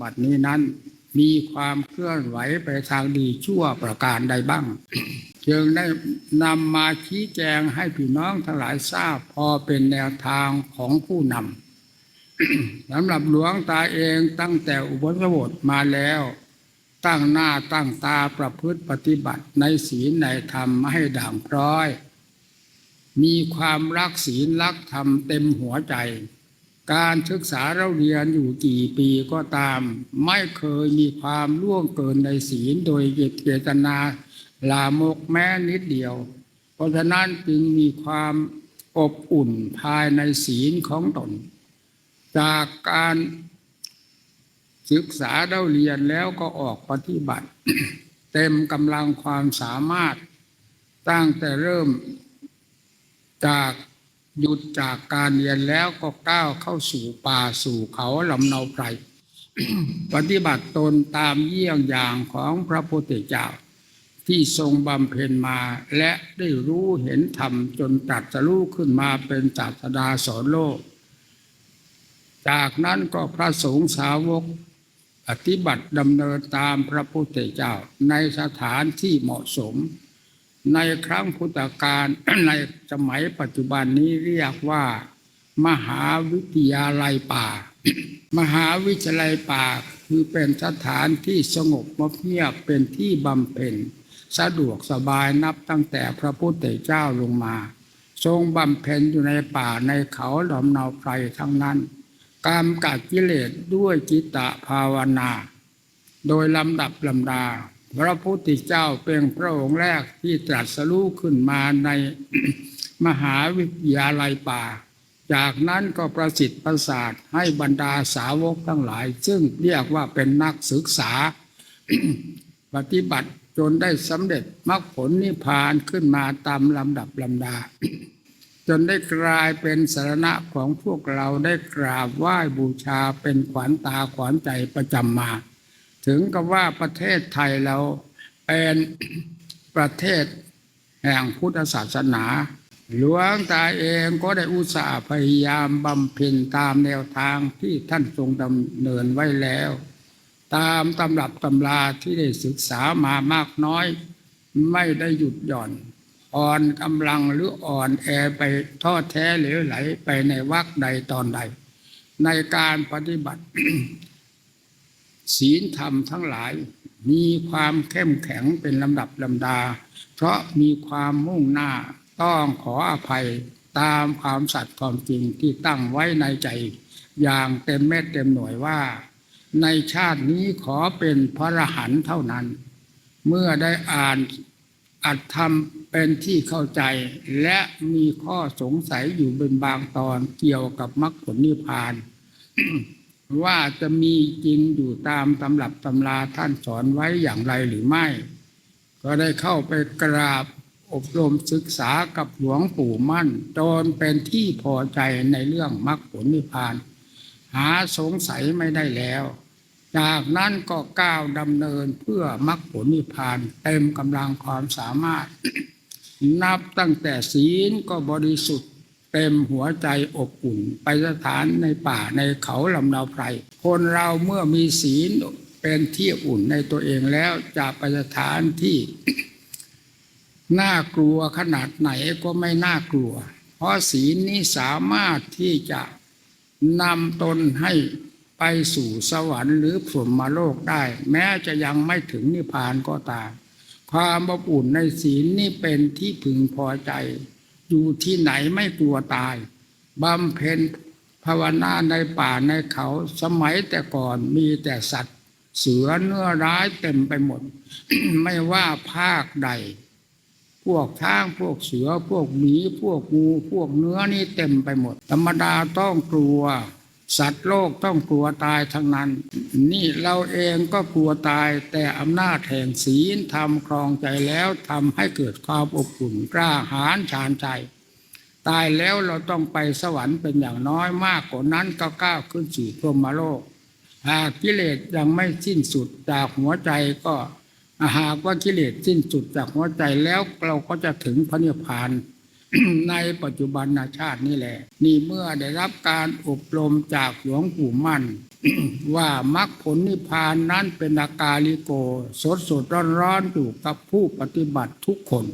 บัดนี้นั้นมีความเคลื่อนไหวไปทางดีชั่วประการใดบ้าง จึงได้นำมาชี้แจงให้พี่น้องทั้งหลายทราบพอเป็นแนวทางของผู้นำสำหรับหลวงตาเองตั้งแต่อุปสมบทมาแล้ว ตั้งหน้าตั้งตาประพฤติปฏิบัติในศีลในธรรมให้ด่างพร้อย มีความรักศีลรักธรรมเต็มหัวใจ การศึกษาเราเรียนอยู่กี่ปีก็ตาม ไม่เคยมีความล่วงเกินในศีลโดยเจตนาลามกแม้นิดเดียว เพราะฉะนั้นจึงมีความอบอุ่นภายในศีลของตน จากการศึกษาเราเรียนแล้วก็ออกปฏิบัติ เต็มกำลังความสามารถตั้งแต่เริ่มจาก หยุดจากการเรียนแล้วก็ก้าวเข้าสู่ป่าสู่เขาลำเนาไพรปฏิบัติตนตามเยี่ยงอย่างของพระพุทธเจ้า ที่ทรงบำเพ็ญมาและได้รู้เห็นธรรมจนตรัสรู้ขึ้นมาเป็นศาสดาสอนโลก จากนั้นก็พระสงฆ์สาวกปฏิบัติดำเนินตามพระพุทธเจ้าในสถานที่เหมาะสม ในครั้งพุทธกาลในสมัยปัจจุบันนี้เรียกว่า มหาวิทยาลัยป่า มหาวิทยาลัยป่าคือเป็นสถานที่สงบเงียบเป็นที่บำเพ็ญสะดวกสบายนับตั้งแต่พระพุทธเจ้าลงมา ทรงบำเพ็ญอยู่ในป่าในเขาลำเนาไพรทั้งนั้นกรรมกัดกิเลสด้วยจิตตภาวนา โดยลำดับลำดา พระพุทธเจ้าเป็นพระองค์แรกที่ตรัสรู้ขึ้นมาในมหาวิทยาลัยป่า จากนั้นก็ประสิทธิ์ประสาทให้บรรดาสาวกทั้งหลาย ซึ่งเรียกว่าเป็นนักศึกษา ปฏิบัติจนได้สำเร็จมรรคผลนิพพานขึ้นมาตามลำดับลำดา จนได้กลายเป็นสารณะของพวกเราได้กราบไหว้บูชาเป็นขวัญตาขวัญใจประจำมา ถึงกับว่าประเทศไทยเราเป็นประเทศแห่งพุทธศาสนา หลวงตาเองก็ได้อุตส่าห์พยายามบำเพ็ญตามแนวทางที่ท่านทรงดำเนินไว้แล้ว ตามตำรับตำราที่ได้ศึกษามามากน้อย ไม่ได้หยุดหย่อน อ่อนกำลังหรืออ่อนแอไปทอดแท้เหลวไหลไปในวักใดตอนใด ในการปฏิบัติ ศีลธรรมทั้งหลาย มีความเข้มแข็งเป็นลำดับลำดา เพราะมีความมุ่งหน้าต้องขออภัยตามความสัตย์ความจริงที่ตั้งไว้ในใจ อย่างเต็มเม็ดเต็มหน่วยว่า ในชาตินี้ขอเป็นพระรหันต์เท่านั้น เมื่อได้อ่านอัดทำเป็นที่เข้าใจและมีข้อสงสัยอยู่เป็นบางตอนเกี่ยวกับมรรคผลนิพพาน ว่าจะมีจริงอยู่ตามตำรับตำราท่านสอนไว้อย่างไรหรือไม่ ก็ได้เข้าไปกราบอบรมศึกษากับหลวงปู่มั่นจนเป็นที่พอใจในเรื่องมรรคผลนิพพาน หาสงสัยไม่ได้แล้ว จากนั้นก็ก้าวดำเนินเพื่อมรรคผลนิพพานเต็มกำลังความสามารถ นับตั้งแต่ศีลก็บริสุทธิ์ เต็มหัวใจอบอุ่น ไปสถานในป่าในเขาลำนาไพร คนเราเมื่อมีศีลเป็นที่อุ่นในตัวเองแล้วจะไปสถานที่ น่ากลัวขนาดไหนก็ไม่น่ากลัว เพราะศีลนี้สามารถที่จะนำตนให้ไปสู่สวรรค์หรือพรหมโลกได้ แม้จะยังไม่ถึงนิพพานก็ตามความอบอุ่นในศีลนี่เป็นที่พึงพอใจ อยู่ที่ไหนไม่กลัวตายบำเพ็ญภาวนาในป่าในเขาสมัยแต่ก่อนมีแต่สัตว์ เสือเนื้อร้ายเต็มไปหมด ไม่ว่าภาคใด พวกช้างพวกเสือพวกหมีพวกงูพวกเนื้อนี่เต็มไปหมด ธรรมดาต้องกลัว สัตว์โลกต้องกลัวตายทั้งนั้น นี่เราเองก็กลัวตายแต่อำนาจแห่งศีลทำครองใจแล้วทำให้เกิดความอบอุ่นกล้าหาญชาญใจ ตายแล้วเราต้องไปสวรรค์เป็นอย่างน้อยมากกว่านั้นก็ก้าวขึ้นสู่พรหมโลก หากกิเลสยังไม่สิ้นสุดจากหัวใจก็หากว่ากิเลสสิ้นสุดจากหัวใจแล้วเราก็จะถึงพระนิพพาน ในปัจจุบันชาตินี่แหละ นี่เมื่อได้รับการอบรมจากหลวงปู่มั่น ว่ามรรคผลนิพพานนั้นเป็นอากาลิโก สดสดร้อนร้อนอยู่กับผู้ปฏิบัติทุกคน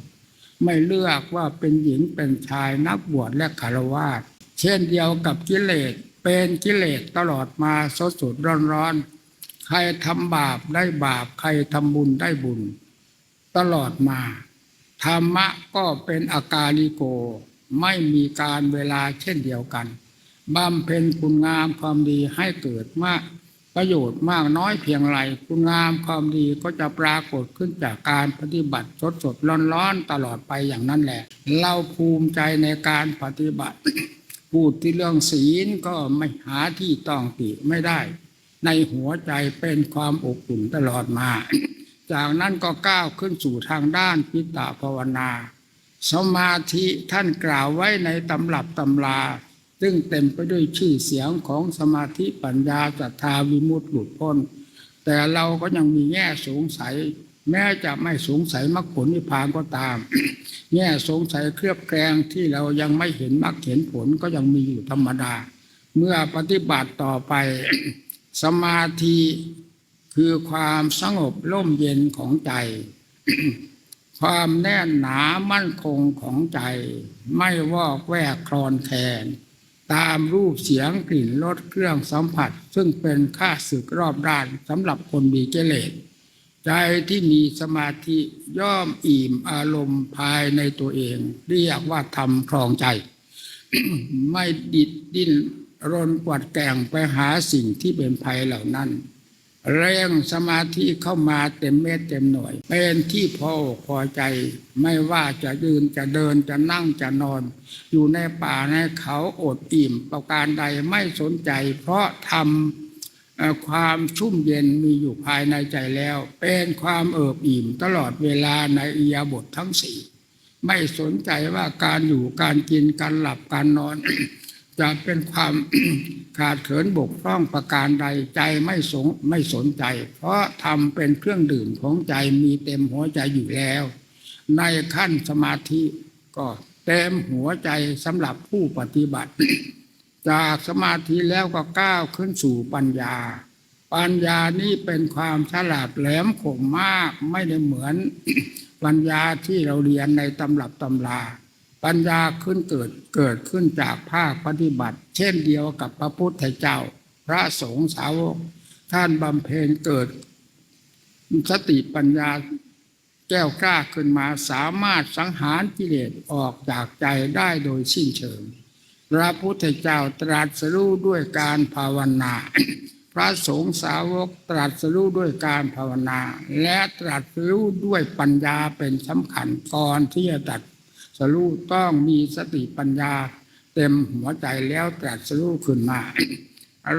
ไม่เลือกว่าเป็นหญิงเป็นชายนักบวชและคารวาสเช่นเดียวกับกิเลสเป็นกิเลสตลอดมาสดสดร้อนร้อนใครทำบาปได้บาป ใครทำบุญได้บุญ ตลอดมา ธรรมะก็เป็นอากาลิโก ไม่มีการเวลาเช่นเดียวกันบำเพ็ญคุณงามความดีให้เกิดมากประโยชน์มากน้อยเพียงไรคุณงามความดีก็จะปรากฏขึ้นจากการปฏิบัติสดสดร้อนร้อนๆตลอดไปอย่างนั้นแหละ เราภูมิใจในการปฏิบัติ พูดที่เรื่องศีลก็ไม่หาที่ต้องติไม่ได้ ในหัวใจเป็นความอบอุ่นตลอดมา จากนั้นก็ก้าวขึ้นสู่ทางด้านปิตาภาวนา สมาธิท่านกล่าวไว้ในตำรับตำราซึ่งเต็มไปด้วยชื่อเสียงของสมาธิปัญญาศรัทธาวิมุตติหลุดพ้น แต่เราก็ยังมีแง่สงสัย แม้จะไม่สงสัยมรรคผลนิพพานก็ตาม แง่สงสัยเคลือบแคลงที่เรายังไม่เห็นมรรคเห็นผลก็ยังมีอยู่ธรรมดา เมื่อปฏิบัติต่อไป สมาธิ คือความสงบร่มเย็นของใจ ความแน่นหนามั่นคงของใจ ไม่วอกแวกคลอนแคลนตามรูปเสียงกลิ่นรสเครื่องสัมผัส ซึ่งเป็นค่าศึกรอบด้านสำหรับคนมีกิเลสใจที่มีสมาธิย่อมอิ่มอารมณ์ภายในตัวเอง เรียกว่าทำครองใจ ไม่ดิดดิ้นรนกวัดแกงไปหาสิ่งที่เป็นภัยเหล่านั้น เร่งสมาธิเข้ามาเต็มเม็ดเต็มหน่วย เป็นที่พอพอใจ ไม่ว่าจะยืนจะเดินจะนั่งจะนอน อยู่ในป่าในเขาอดอิ่มประการใดไม่สนใจ เพราะทำความชุ่มเย็นมีอยู่ภายในใจแล้ว เป็นความเอิบอิ่มตลอดเวลาในอิยาบททั้งสี่ไม่สนใจว่าการอยู่การกินการหลับการนอน จะเป็นความขาดเขินบกพร่องประการใดใจไม่สงไม่สนใจ เพราะทำเป็นเครื่องดื่มของใจมีเต็มหัวใจอยู่แล้ว ในขั้นสมาธิก็เต็มหัวใจสำหรับผู้ปฏิบัติ จากสมาธิแล้วก็ก้าวขึ้นสู่ปัญญา ปัญญานี่เป็นความฉลาดแหลมคมมากไม่ได้เหมือนปัญญาที่เราเรียนในตำรับตำรา ปัญญาขึ้นเกิดเกิดขึ้นจากภาคปฏิบัติ เช่นเดียวกับพระพุทธเจ้า พระสงฆ์สาวก ท่านบำเพ็ญเกิด สติปัญญาแก้วกล้าขึ้นมาสามารถสังหารกิเลสออกจากใจได้โดยสิ้นเชิง พระพุทธเจ้าตรัสรู้ด้วยการภาวนา พระสงฆ์สาวกตรัสรู้ด้วยการภาวนา และตรัสรู้ด้วยปัญญาเป็นสำคัญก่อนที่จะตรั สรู้ต้องมีสติปัญญา เต็มหัวใจแล้วตรัสรู้ขึ้นมา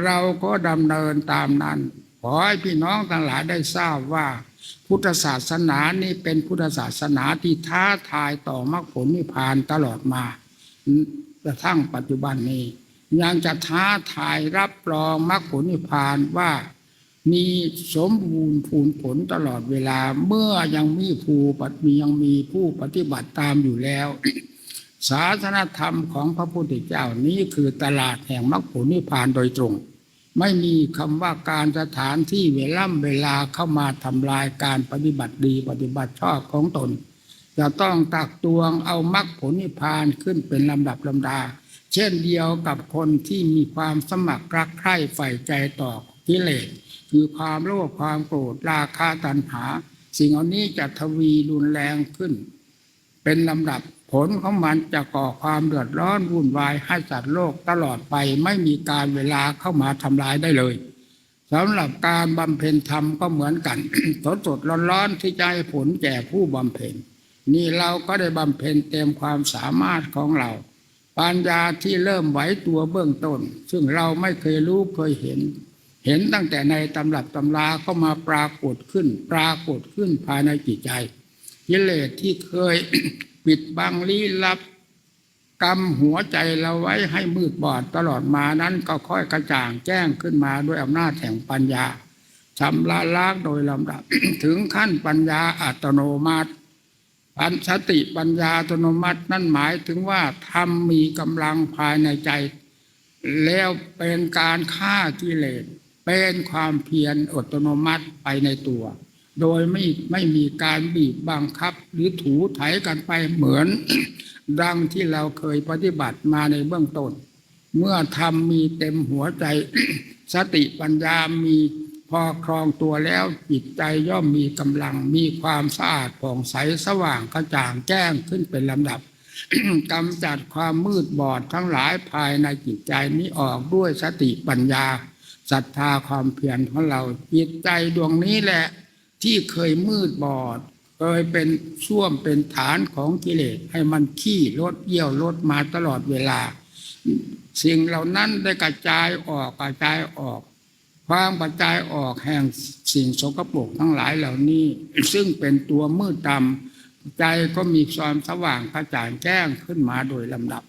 เราก็ดำเนินตามนั้น ขอให้พี่น้องทั้งหลายได้ทราบว่า พุทธศาสนานี่เป็นพุทธศาสนาที่ท้าทายต่อมรรคผลนิพพานตลอดมากระทั่งปัจจุบันนี้ ยังจะท้าทายรับรองมรรคผลนิพพานว่า มีสมบูรณ์พูนผลตลอดเวลาเมื่อยังมีผู้ปฏิมียังมีผู้ปฏิบัติตามอยู่แล้ว ศาสนธรรมของพระพุทธเจ้านี้คือตลาดแห่งมรรคผลนิพพานโดยตรง ไม่มีคำว่าการสถานที่เวล่ำเวลาเข้ามาทำลายการปฏิบัติดีปฏิบัติชอบของตนจะต้องตักตวงเอามรรคผลนิพพานขึ้นเป็นลำดับลำดา เช่นเดียวกับคนที่มีความสมัครรักใคร่ใฝ่ใจต่อ กิเลสคือความโลภความโกรธราคะตัณหา สิ่งเหล่านี้จะทวีรุนแรงขึ้น เป็นลำดับผลของมันจะก่อความเดือดร้อนวุ่นวายให้สัตว์โลกตลอดไปไม่มีการเวลาเข้ามาทำลายได้เลยสำหรับการบำเพ็ญธรรมก็เหมือนกันสดสดๆร้อนๆที่จะให้ผลแก่ผู้บำเพ็ญนี่เราก็ได้บำเพ็ญเต็มความสามารถของเรา ปัญญาที่เริ่มไหวตัวเบื้องต้น ซึ่งเราไม่เคยรู้เคยเห็น เห็นตั้งแต่ในตำรับตำราเข้ามาปรากฏขึ้น ปรากฏขึ้นภายในจิตใจกิเลสที่เคยปิดบังลี้ลับกำหัวใจเราไว้ให้มืดบอดตลอดมานั้นก็ค่อยกระจ่างแจ้งขึ้นมาด้วยอำนาจแห่งปัญญาชำระล้างโดยลำดับ ถึงขั้นปัญญาอัตโนมัติปัญสติปัญญาอัตโนมัตินั่นหมายถึงว่าธรรมมีกำลังภายในใจ แล้วเป็นการฆ่ากิเลส เป็นความเพียรอัตโนมัติไปในตัว โดยไม่ไม่มีการบีบบังคับ หรือถูไถกันไปเหมือน ดังที่เราเคยปฏิบัติมาในเบื้องต้น เมื่อธรรมมีเต็มหัวใจ สติปัญญามีพอครองตัวแล้วจิตใจย่อมมีกำลังมีความสะอาดผ่องใสสว่างกระจ่างแจ้งขึ้นเป็นลำดับกำจัดความมืดบอดทั้งหลายภายในจิตใจนี้ออกด้วยสติปัญญา ศรัทธาความเพียรของเราจิตใจดวงนี้แหละ ที่เคยมืดบอด เคยเป็นช่วมเป็นฐานของกิเลสให้มันขี้ลดเยี่ยวลดมาตลอดเวลา สิ่งเหล่านั้นได้กระจายออกกระจายออกความกระจายออกแห่งสิ่งสกปรกทั้งหลายเหล่านี้ ซึ่งเป็นตัวมืดดำใจก็มีความสว่างกระจ่างแจ้งขึ้นมาโดยลำดับ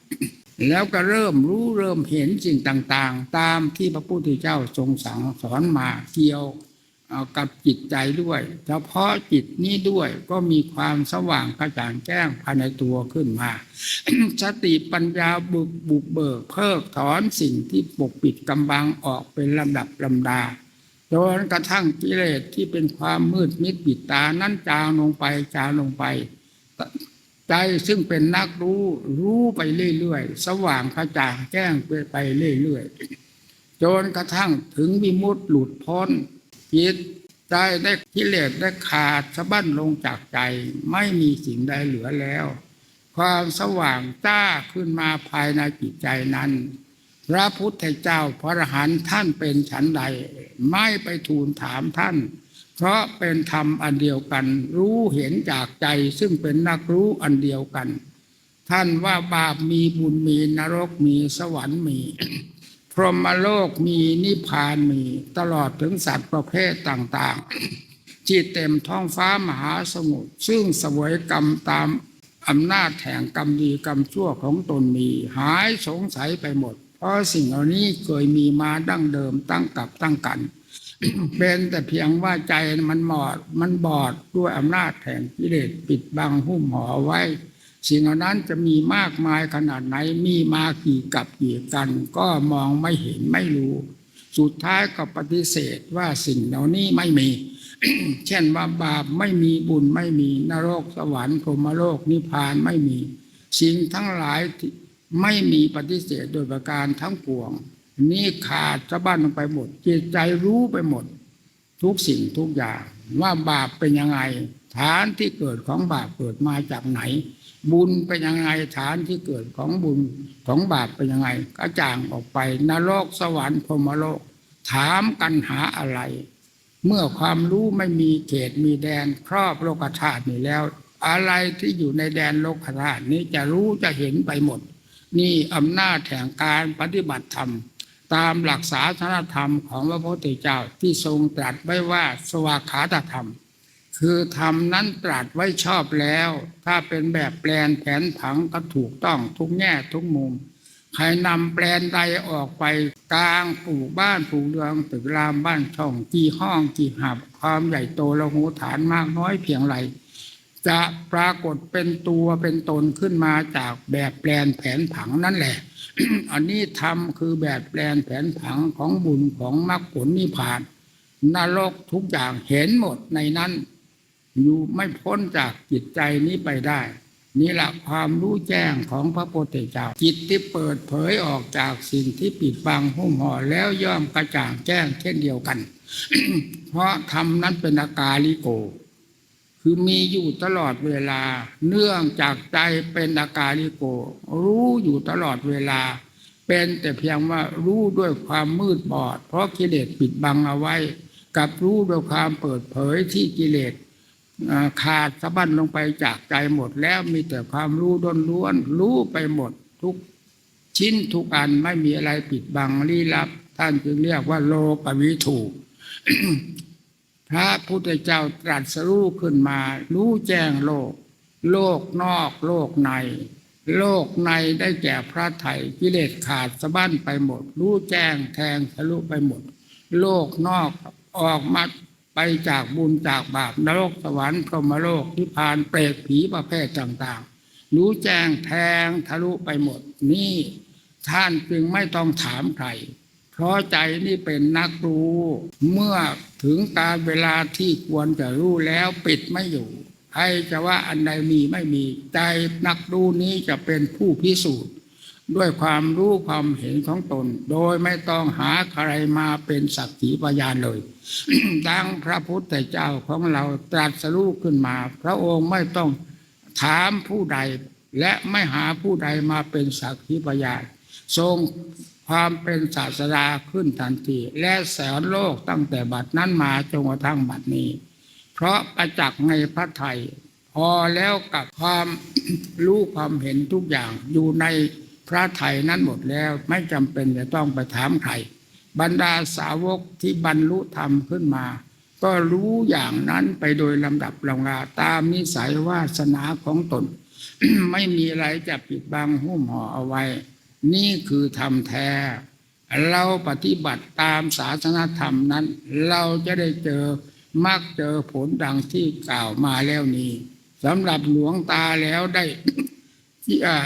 แล้วก็เริ่มรู้เริ่มเห็นสิ่งต่างๆ ตามที่พระพุทธเจ้าทรงสั่งสอนมาเกี่ยวกับจิตใจด้วย เฉพาะจิตนี้ด้วยก็มีความสว่างกระจ่างแจ้งภายในตัวขึ้นมาสติปัญญาบุกบุกเบิกเพิกถอนสิ่งที่ปกปิดกำบังออกเป็นลำดับลำดาจนกระทั่งกิเลสที่เป็นความมืดมิดปิดตานั้นจางลงไปจางลงไป ใจซึ่งเป็นนักรู้รู้ไปเรื่อยๆ สว่างกระจ่างแจ้งไปไปเรื่อยๆจนกระทั่งถึงวิมุตติหลุดพ้นจิตใจได้กิเลสได้ขาดสะบั้นลงจากใจ ไม่มีสิ่งใดเหลือแล้ว ความสว่างจ้าขึ้นมาภายในจิตใจนั้น พระพุทธเจ้าพระอรหันต์ท่านเป็นฉันใด ไม่ไปทูลถามท่าน เพราะเป็นธรรมอันเดียวกัน รู้เห็นจากใจซึ่งเป็นนักรู้อันเดียวกัน ท่านว่าบาปมีบุญมีนรกมีสวรรค์มี พรหมโลกมีนิพพานมีตลอดถึงสัตว์ประเภทต่างๆที่เต็มท้องฟ้ามหาสมุทรซึ่งสวยกรรมตามอำนาจแห่งกรรมดีกรรมชั่วของตนมี หายสงสัยไปหมด เพราะสิ่งเหล่านี้เคยมีมาดั้งเดิมตั้งกับตั้งกัน เป็นแต่เพียงว่าใจมันหมอด มันบอดด้วยอำนาจแห่งกิเลสปิดบังหุ้มห่อไว้ สิ่งเหล่านั้นจะมีมากมายขนาดไหนมีมากี่กับกี่กัน ก็มองไม่เห็นไม่รู้ สุดท้ายก็ปฏิเสธว่าสิ่งเหล่านี้ไม่มี เช่นว่าบาปไม่มีบุญไม่มีนรกสวรรค์พรหมโลกนิพพานไม่มี สิ่งทั้งหลายไม่มีปฏิเสธโดยประการทั้งปวง นี่ขาดสะบั้นลงไปหมด จิตใจรู้ไปหมด ทุกสิ่งทุกอย่าง ว่าบาปเป็นยังไง ฐานที่เกิดของบาปเกิดมาจากไหน บุญเป็นยังไงฐานที่เกิดของบุญของบาปเป็นยังไงก็จางออกไปนรกสวรรค์พรมโลก ถามกันหาอะไร เมื่อความรู้ไม่มีเขตมีแดนครอบโลกธาตุนี้แล้ว อะไรที่อยู่ในแดนโลกธาตุนี้จะรู้จะเห็นไปหมด นี่อำนาจแห่งการปฏิบัติธรรม ตามหลักศาสนธรรมของพระพุทธเจ้าที่ทรงตรัสไว้ว่าสวากขาตธรรม คือธรรมนั้นตรัสไว้ชอบแล้ว ถ้าเป็นแบบแปลนแผนผังก็ถูกต้องทุกแง่ทุกมุม ใครนำแปลนใดออกไปกลางปลูกบ้านปลูกเรืองตึกรามบ้านช่องกี่ห้องกี่หับความใหญ่โตและหูฐานมากน้อยเพียงไร จะปรากฏเป็นตัวเป็นตนขึ้นมาจากแบบแปลนแผนผังนั่นแหละ อันนี้ธรรมคือแบบแปลนแผนผังของบุญของมรรคผลนิพพาน นรกทุกอย่างเห็นหมดในนั้น อยู่ไม่พ้นจากจิตใจนี้ไปได้ นี่แหละความรู้แจ้งของพระโพุทธเจ้าจิตที่เปิดเผยออกจากสิ่งที่ปิดบังหุ้มห่อแล้วย่อมกระจ่างแจ้งเช่นเดียวกัน เพราะธรรมนั้นเป็นอากาลิโก คือมีอยู่ตลอดเวลา เนื่องจากใจเป็นอากาลิโก รู้อยู่ตลอดเวลา เป็นแต่เพียงว่ารู้ด้วยความมืดบอด เพราะกิเลสปิดบังเอาไว้ กับรู้ด้วยความเปิดเผยที่กิเลสขาดสะบั้นลงไปจากใจหมดแล้วมีแต่ความรู้ด้นล้วน รู้ไปหมดทุกชิ้นทุกอันไม่มีอะไรปิดบังลี้ลับ ท่านจึงเรียกว่าโลกวิถู พระพุทธเจ้าตรัสรู้ขึ้นมา รู้แจ้งโลก โลกนอกโลกใน โลกในได้แก่พระไถ่กิเลสขาดสะบั้นไปหมด รู้แจ้งแทงทะลุไปหมด โลกนอกออกมาไปจากบุญจากบาปนรกสวรรค์พรหมโลกนิพพานเปรตผีประเภทต่างๆ รู้แจ้งแทงทะลุไปหมด นี่ท่านจึงไม่ต้องถามใคร เพราะใจนี่เป็นนักรู้ เมื่อถึงการเวลาที่ควรจะรู้แล้วปิดไม่อยู่ใครจะว่าอันใดมีไม่มี ใจนักรู้นี้จะเป็นผู้พิสูจน์ ด้วยความรู้ความเห็นของตน โดยไม่ต้องหาใครมาเป็นสักขีพยานเลยดังพระพุทธเจ้าของเราตรัสรู้ขึ้นมา พระองค์ไม่ต้องถามผู้ใด และไม่หาผู้ใดมาเป็นสักขีพยานทรง ความเป็นศาสดาขึ้นทันที และแสนโลกตั้งแต่บัดนั้นมาจนกระทั่งบัดนี้ เพราะประจักษ์ในพระไทยพอแล้วกับความรู้ความเห็นทุกอย่างอยู่ในพระไทยนั้นหมดแล้วไม่จำเป็นจะต้องไปถามใครบรรดาสาวกที่บรรลุธรรมขึ้นมา ก็รู้อย่างนั้นไปโดยลำดับลำดาตามนิสัยวาสนาของตน ไม่มีอะไรจะปิดบังหุ้มห่อเอาไว้ นี่คือธรรมแท้ เราปฏิบัติตามศาสนธรรมนั้น เราจะได้เจอมักเจอผลดังที่กล่าวมาแล้วนี้สำหรับหลวงตาแล้วได้ที่อ่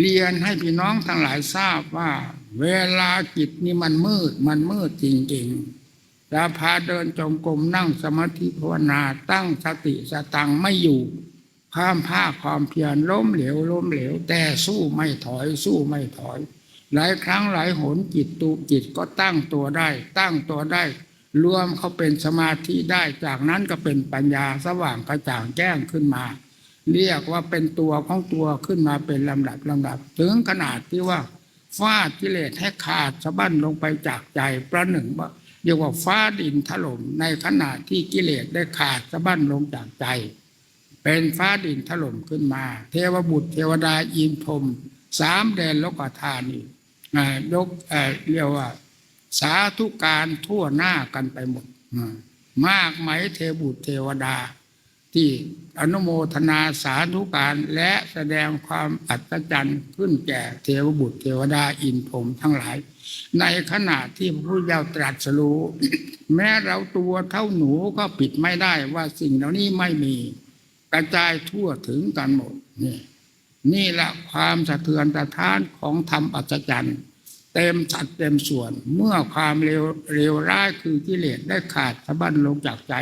เรียนให้พี่น้องทั้งหลายทราบว่า เวลาจิตนี่มันมืด มันมืดจริงๆจะพาเดินจงกรมนั่งสมาธิภาวนาตั้งสติสตังไม่อยู่ ข้ามผ้าความเพียรล้มเหลวล้มเหลว แต่สู้ไม่ถอยสู้ไม่ถอย หลายครั้งหลายหนจิตตูจิตก็ตั้งตัวได้ ตั้งตัวได้ รวมเขาเป็นสมาธิได้จากนั้นก็เป็นปัญญาสว่างกระจ่างแจ้งขึ้นมา เรียกว่าเป็นตัวของตัวขึ้นมาเป็นลำดับลำดับ ถึงขนาดที่ว่าฟาดกิเลสให้ขาดสะบั้นลงไปจากใจประหนึ่งว่าเรียกว่าฟ้าดินถล่มในขณะที่กิเลสได้ขาดสะบั้นลงจากใจ เป็นฟ้าดินถล่มขึ้นมา เทวบุตร เทวดาอินพรมสามแดนโลกธานีอ่ายกเรียกว่า สาธุการทั่วหน้ากันไปหมดมากไหมเทวบุตรเทวดา ที่อนุโมทนาสาธุการและแสดงความอัศจรรย์ขึ้นแก่เทวบุตรเทวดาอินพรมทั้งหลาย ในขณะที่พระพุทธเจ้าตรัสรู้ แม้เราตัวเท่าหนูก็ปิดไม่ได้ว่าสิ่งเหล่านี้ไม่มี กระจายทั่วถึงกันหมดนี่นี่แหละความสะเทือนตะท้านของธรรมอัศจรรย์เต็มสัดเต็มส่วน เมื่อความเลวเลวร้ายคือกิเลสได้ขาดสะบั้นลงจากใจ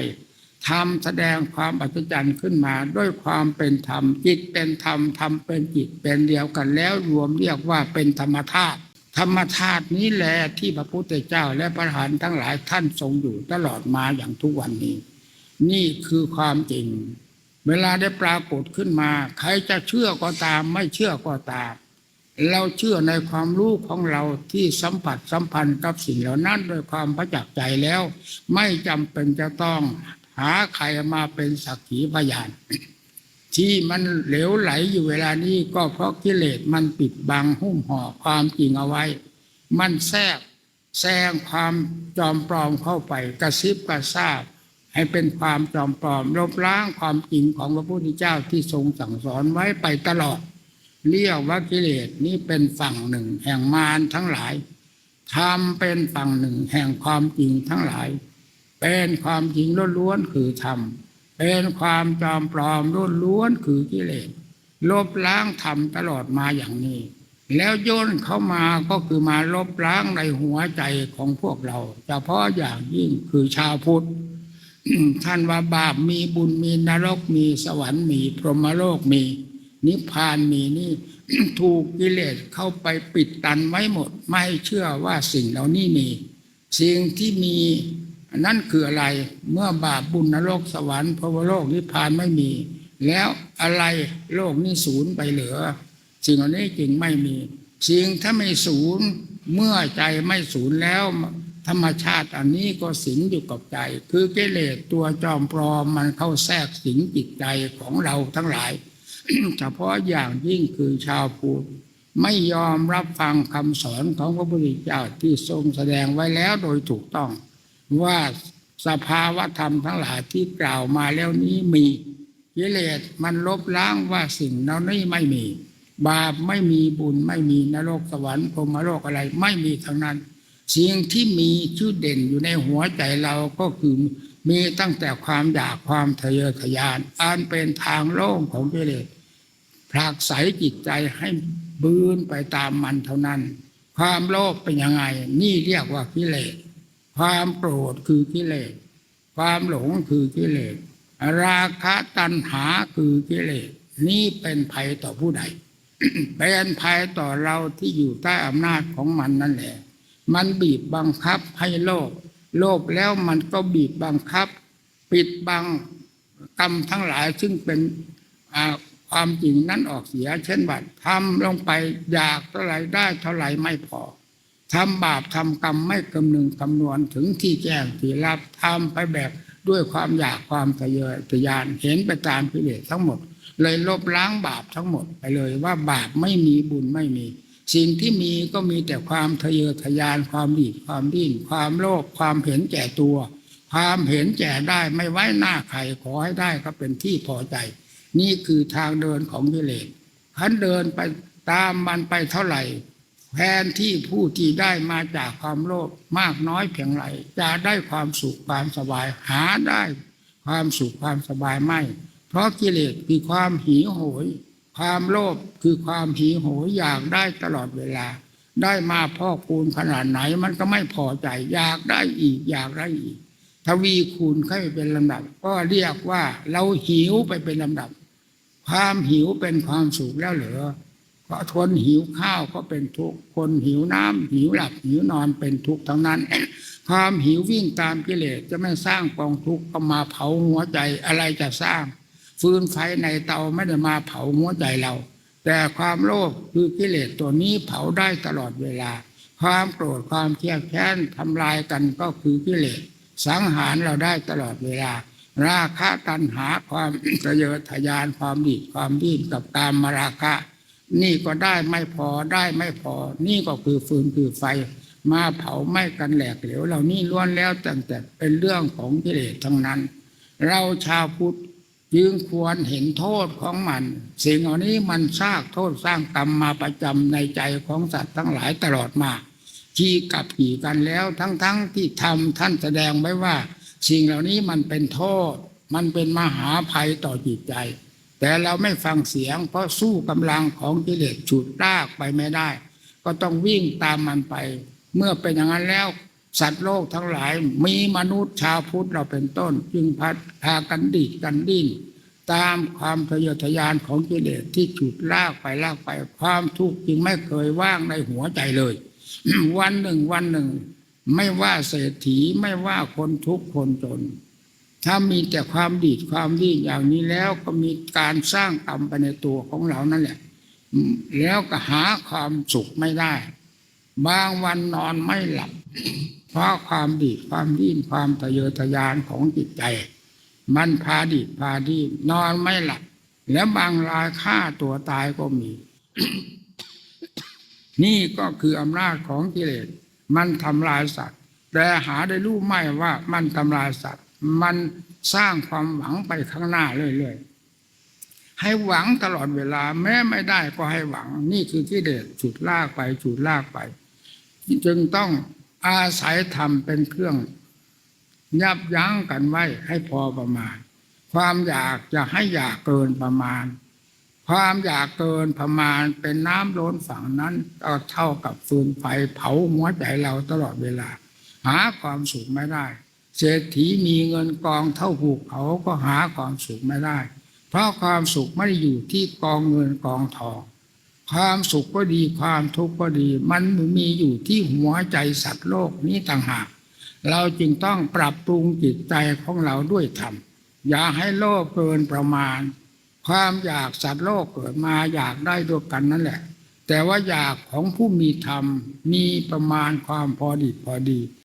ทำแสดงความอัศจรรย์ขึ้นมาด้วยความเป็นธรรมจิตเป็นธรรมธรรมเป็นจิตเป็นเดียวกันแล้วรวมเรียกว่าเป็นธรรมธาตุธรรมธาตุนี้แหละที่พระพุทธเจ้าและพระหันทั้งหลายท่านทรงอยู่ตลอดมาอย่างทุกวันนี้ นี่คือความจริง เวลาได้ปรากฏขึ้นมา ใครจะเชื่อก็ตาม ไม่เชื่อก็ตาม เราเชื่อในความรู้ของเราที่สัมผัสสัมพันธ์กับสิ่งเหล่านั้นโดยความประจักษ์ใจแล้ว ไม่จำเป็นจะต้องหาใครมาเป็นสักขีพยาน ที่มันเหลวไหลอยู่เวลานี้ก็เพราะกิเลสมันปิดบังหุ้มห่อความจริงเอาไว้ มันแทรกแซงความจอมปลอมเข้าไปกระซิบกระซาบ ให้เป็นความจอมปลอมลบล้างความจริงของพระพุทธเจ้าที่ทรงสั่งสอนไว้ไปตลอด เรียกว่ากิเลสนี้เป็นฝั่งหนึ่งแห่งมารทั้งหลายทำเป็นฝั่งหนึ่งแห่งความจริงทั้งหลาย เป็นความจริงล้วนๆคือธรรมเป็นความจอมปลอมล้วนๆคือกิเลสลบล้างธรรมตลอดมาอย่างนี้ แล้วย่นเข้ามาก็คือมาลบล้างในหัวใจของพวกเราเฉพาะอย่างยิ่งคือชาวพุทธ ท่านว่าบาปมีบุญมีนรกมีสวรรค์มีพรหมโลกมี นิพพานมีนี่ถูกกิเลสเข้าไปปิดตันไว้หมด ไม่เชื่อว่าสิ่งเหล่านี้มี สิ่งที่มีนั่นคืออะไรเมื่อบาปบุญนรกสวรรค์พรหมโลกนิพพานไม่มี แล้วอะไรโลกนี้ศูนย์ไปเหลือ สิ่งเหล่านี้จึงไม่มี สิ่งถ้าไม่ศูนย์เมื่อใจไม่ศูนย์แล้ว ธรรมชาติอันนี้ก็สิงอยู่กับใจ คือกิเลสตัวจอมปลอมมันเข้าแทรกสิงจิตใจของเราทั้งหลาย เฉพาะอย่างยิ่งคือชาวพุทธไม่ยอมรับฟังคำสอนของพระพุทธเจ้าที่ทรงแสดงไว้แล้วโดยถูกต้อง ว่าสภาวะธรรมทั้งหลายที่กล่าวมาแล้วนี้มีกิเลสมันลบล้างว่าสิ่งเหล่านี้ไม่มี บาปไม่มีบุญไม่มีนรกสวรรค์พรมโลกอะไรไม่มีทั้งนั้น สิ่งที่มีชื่อเด่นอยู่ในหัวใจเราก็คือมีตั้งแต่ความอยากความทะเยอทะยาน อันเป็นทางโล่งของกิเลสผลักไสจิตใจให้บืนไปตามมันเท่านั้น ความโลภเป็นยังไง นี่เรียกว่ากิเลส ความโกรธคือกิเลส ความหลงคือกิเลส ราคะตัณหาคือกิเลส นี่เป็นภัยต่อผู้ใด เป็นภัยต่อเราที่อยู่ใต้อำนาจของมันนั่นแหละ มันบีบบังคับให้โลภโลภแล้วมันก็บีบบังคับ ปิดบังกรรมทั้งหลายซึ่งเป็นความจริงนั้นออกเสีย เช่นบัดทำลงไปอยากเท่าไรได้เท่าไรไม่พอทำบาปทำกรรมไม่กำนึงคำนวณถึงที่แจ้งที่รับทำไปแบบด้วยความอยากความทะเยอทะยานเห็นไปตามกิเลสทั้งหมด เลยลบล้างบาปทั้งหมดไปเลยว่าบาปไม่มีบุญไม่มี สิ่งที่มีก็มีแต่ความทะเยอทะยานความดีความดิ้นความโลภความเห็นแก่ตัว ความเห็นแก่ได้ไม่ไว้หน้าใครขอให้ได้ก็เป็นที่พอใจ นี่คือทางเดินของกิเลสขันเดินไปตามมันไปเท่าไหร่แทนที่ผู้ที่ได้มาจากความโลภมากน้อยเพียงไรจะได้ความสุขความสบายหาได้ ความสุขความสบายไม่ เพราะกิเลสคือความหิวโหย ความโลภคือความหิวโหยอยากได้ตลอดเวลา ได้มาพ่อคูณขนาดไหนมันก็ไม่พอใจ อยากได้อีกอยากได้อีก ทวีคูณขึ้นไปเป็นลำดับ ก็เรียกว่าเราหิวไปเป็นลำดับ ความหิวเป็นความสุขแล้วเหรอเพราะทนหิวข้าวก็เป็นทุกข์คนหิวน้ำหิวหลับหิวนอนเป็นทุกข์ทั้งนั้น ความหิววิ่งตามกิเลสจะไม่สร้างกองทุกข์ก็มาเผาหัวใจอะไรจะสร้าง ฟืนไฟในเตาไม่ได้มาเผาหัวใจเรา แต่ความโลภคือกิเลสตัวนี้เผาได้ตลอดเวลา ความโกรธความเครียดแค้นทำลายกันก็คือกิเลสสังหารเราได้ตลอดเวลา ราคะตัณหาความทะเยอทะยานความดีความดิ้นกับตามมาราคะ นี่ก็ได้ไม่พอได้ไม่พอ นี่ก็คือฟืนคือไฟ มาเผาไหม้กันแหลกเหลวเหล่านี้ล้วนแล้วตั้งแต่เป็นเรื่องของกิเลสทั้งนั้น เราชาวพุทธ จึงควรเห็นโทษของมัน สิ่งเหล่านี้มันสร้างโทษสร้างกรรมมาประจำในใจของสัตว์ทั้งหลายตลอดมาขี่กับขี่กันแล้วทั้งๆทที่ทำท่านแสดงไว้ว่า สิ่งเหล่านี้มันเป็นโทษ มันเป็นมหาภัยต่อจิตใจ แต่เราไม่ฟังเสียง เพราะสู้กำลังของกิเลสฉุดลากไปไม่ได้ ก็ต้องวิ่งตามมันไป เมื่อเป็นอย่างนั้นแล้ว สัตว์โลกทั้งหลายมีมนุษย์ชาวพุทธเราเป็นต้น จึงพัดพากันดีดกันดิ้นตามความทะเยอทะยานของกิเลสที่ฉุดลากไปลากไป ความทุกข์จึงไม่เคยว่างในหัวใจเลย วันหนึ่งวันหนึ่ง ไม่ว่าเศรษฐีไม่ว่าคนทุกข์คนจน ถ้ามีแต่ความดีดความดิ้นอย่างนี้แล้วก็มีการสร้างกรรมไปในตัวของเรานั่นแหละ แล้วก็หาความสุขไม่ได้ บางวันนอนไม่หลับ เพราะความดีความดิ้นความทะเยอทะยานของจิตใจ มันพาดีดพาดิ้นอนไม่หลับแล้วบางรายฆ่าตัวตายก็มี นี่ก็คืออำนาจของกิเลส มันทำลายสัตว์ แต่หาได้รู้ไหมว่ามันทำลายสัตว์ มันสร้างความหวังไปข้างหน้าเรื่อยๆ ให้หวังตลอดเวลา แม้ไม่ได้ก็ให้หวัง นี่คือกิเลสฉุดลากไปฉุดลากไป จึงต้อง อาศัยธรรมเป็นเครื่อง ยับยั้งกันไว้ให้พอประมาณ ความอยากจะให้อยากเกินประมาณ ความอยากเกินประมาณเป็นน้ำล้นฝั่งนั้นก็เท่ากับฟืนไฟเผาหัวใจเราตลอดเวลา หาความสุขไม่ได้เศรษฐีมีเงินกองเท่าภูเขาก็หาความสุขไม่ได้ เพราะความสุขไม่ได้อยู่ที่กองเงินกองทอง ความสุขก็ดีความทุกข์ก็ดี มันมีอยู่ที่หัวใจสัตว์โลกนี้ต่างหาก เราจึงต้องปรับปรุงจิตใจของเราด้วยธรรมอย่าให้โลภเกินประมาณ ความอยากสัตว์โลกเกิดมาอยากได้ด้วยกันนั่นแหละ แต่ว่าอยากของผู้มีธรรมมีประมาณความพอดีพอดี